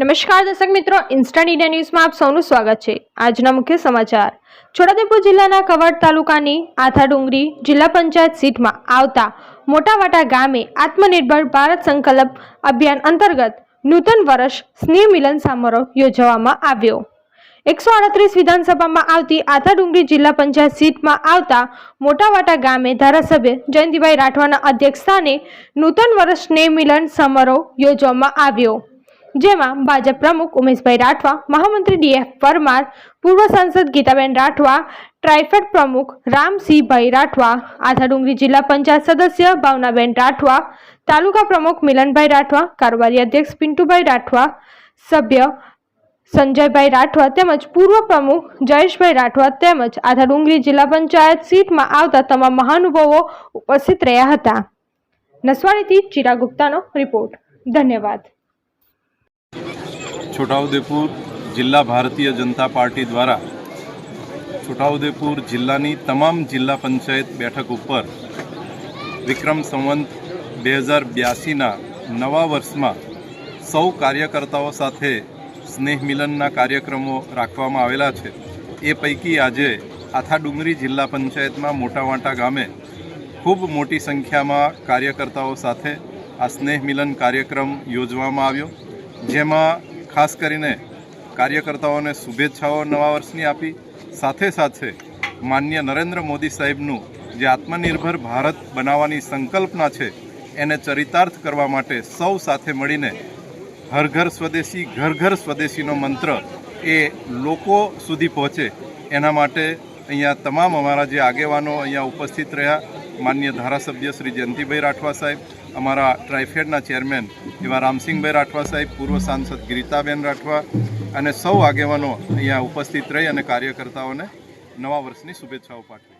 નમસ્કાર દર્શક મિત્રો ઇન્સ્ટન્ટ ઇન્ડિયા ન્યૂઝમાં આપ સૌનું સ્વાગત છે. આજના મુખ્ય સમાચાર. છોટાઉદેપુર જિલ્લાના કવાડ તાલુકાની આથાડુંગરી જિલ્લા પંચાયત સીટમાં આવતા મોટાવાટા ગામે આત્મનિર્ભર ભારત સંકલ્પ અભિયાન અંતર્ગત નૂતન વર્ષ સ્નેહ મિલન સમારોહ યોજવામાં આવ્યો. એકસો અડત્રીસ વિધાનસભામાં આવતી આથાડુંગરી જિલ્લા પંચાયત સીટમાં આવતા મોટાવાટા ગામે ધારાસભ્ય જયંતિભાઈ રાઠવાના અધ્યક્ષસ્થાને નૂતન વર્ષ સ્નેહ મિલન સમારોહ યોજવામાં આવ્યો. જેમાં ભાજપ પ્રમુખ ઉમેશભાઈ રાઠવા, મહામંત્રી ડીએફ પરમાર, પૂર્વ સાંસદ ગીતાબેન રાઠવા ટ્રાઇફેડ પ્રમુખ રામસિંહભાઈ રાઠવા આથાડુંગરી જિલ્લા પંચાયત સદસ્ય ભાવનાબેન રાઠવા, તાલુકા પ્રમુખ મિલનભાઈ રાઠવા, કારોબારી અધ્યક્ષ પિન્ટુભાઈ રાઠવા, સભ્ય સંજયભાઈ રાઠવા તેમજ પૂર્વ પ્રમુખ જયેશભાઈ રાઠવા તેમજ આથાડુંગરી જિલ્લા પંચાયત સીટમાં આવતા તમામ મહાનુભાવો ઉપસ્થિત રહ્યા હતા. નસવાણીથી ચિરા ગુપ્તાનો રિપોર્ટ. ધન્યવાદ. છોટાઉદેપુર જિલ્લા ભારતીય જનતા પાર્ટી દ્વારા છોટાઉદેપુર જિલ્લાની તમામ જિલ્લા પંચાયત બેઠક ઉપર વિક્રમ સંવંત બે હજાર બ્યાસીના નવા વર્ષમાં સૌ કાર્યકર્તાઓ સાથે સ્નેહ મિલનના કાર્યક્રમો રાખવામાં આવેલા છે. એ પૈકી આજે આથાડુંગરી જિલ્લા પંચાયતમાં મોટાવાંટા ગામે ખૂબ મોટી સંખ્યામાં કાર્યકર્તાઓ સાથે આ સ્નેહ મિલન કાર્યક્રમ યોજવામાં આવ્યો. જેમાં ખાસ કરીને કાર્યકર્તાઓને શુભેચ્છાઓ નવા વર્ષની આપી. સાથે સાથે માન્ય નરેન્દ્ર મોદી સાહેબનું જે આત્મનિર્ભર ભારત બનાવવાની સંકલ્પના છે, એને ચરિતાર્થ કરવા માટે સૌ સાથે મળીને હર ઘર સ્વદેશી, ઘર ઘર સ્વદેશીનો મંત્ર એ લોકો સુધી પહોંચે. એના માટે અહીંયા તમામ અમારા જે આગેવાનો અહીંયા ઉપસ્થિત રહ્યા. માન્ય ધારાસભ્ય શ્રી જયંતિભાઈ રાઠવા સાહેબ, અમારા ટ્રાઇફેડના ચેરમેન એવા રામસિંહભાઈ રાઠવા સાહેબ, પૂર્વ સાંસદ ગીતાબેન રાઠવા અને સૌ આગેવાનો અહીંયા ઉપસ્થિત રહી અને કાર્યકર્તાઓને નવા વર્ષની શુભેચ્છાઓ પાઠવી.